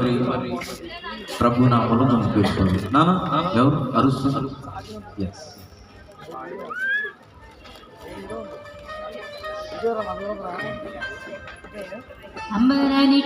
Rabi, Rabi, Rabi, Rabi. Nana, ya, harus, harus. Yes. Hamba Rani.